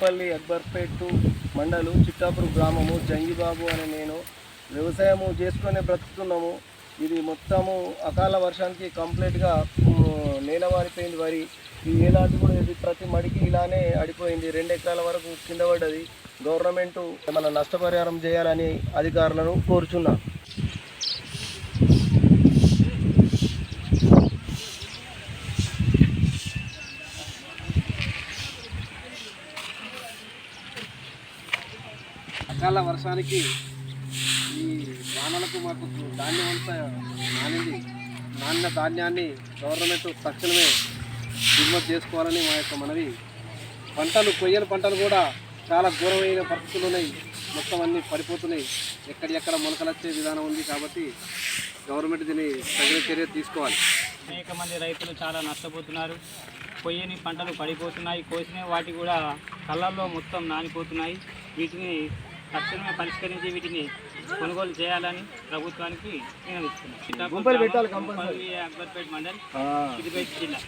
కుంపల్లి అక్బర్పేట్ మండలు చిట్టాపూర్ గ్రామము జంగిబాబు అని నేను వ్యవసాయము చేసుకునే బ్రతుకుతున్నాము. ఇది మొత్తము అకాల వర్షానికి కంప్లీట్గా నేలవారిపోయింది వరి. ఈ ఏలాంటి కూడా ఇది ప్రతి మడికి ఇలానే అడిపోయింది. రెండు ఎకరాల వరకు కింద పడ్డది. గవర్నమెంట్ ఏమైనా నష్టపరిహారం చేయాలని అధికారులను కోరుచున్నాను అకాల వర్షానికి ఈ వానలకు మాకు ధాన్యం అంతా నానింది. నాన్న ధాన్యాన్ని గవర్నమెంట్ తక్షణమే దిగుమతి చేసుకోవాలని మా యొక్క మనవి. పంటలు కొయ్యని పంటలు కూడా చాలా ఘోరమైన పరిస్థితులు ఉన్నాయి మొత్తం అన్నీ పడిపోతున్నాయి. ఎక్కడెక్కడ మొలకలు వచ్చే విధానం ఉంది కాబట్టి గవర్నమెంట్ దీన్ని తగిన చర్య తీసుకోవాలి. అనేక మంది రైతులు చాలా నష్టపోతున్నారు. కొయ్యని పంటలు పడిపోతున్నాయి. కోసిన వాటి కూడా కళ్ళల్లో మొత్తం నానిపోతున్నాయి. వీటిని తక్షణమే పరిష్కరించి వీటిని కొనుగోలు చేయాలని ప్రభుత్వానికి కంపల్సరీ. అక్బర్పేట్ మండల్ సిద్దిపేట జిల్లా.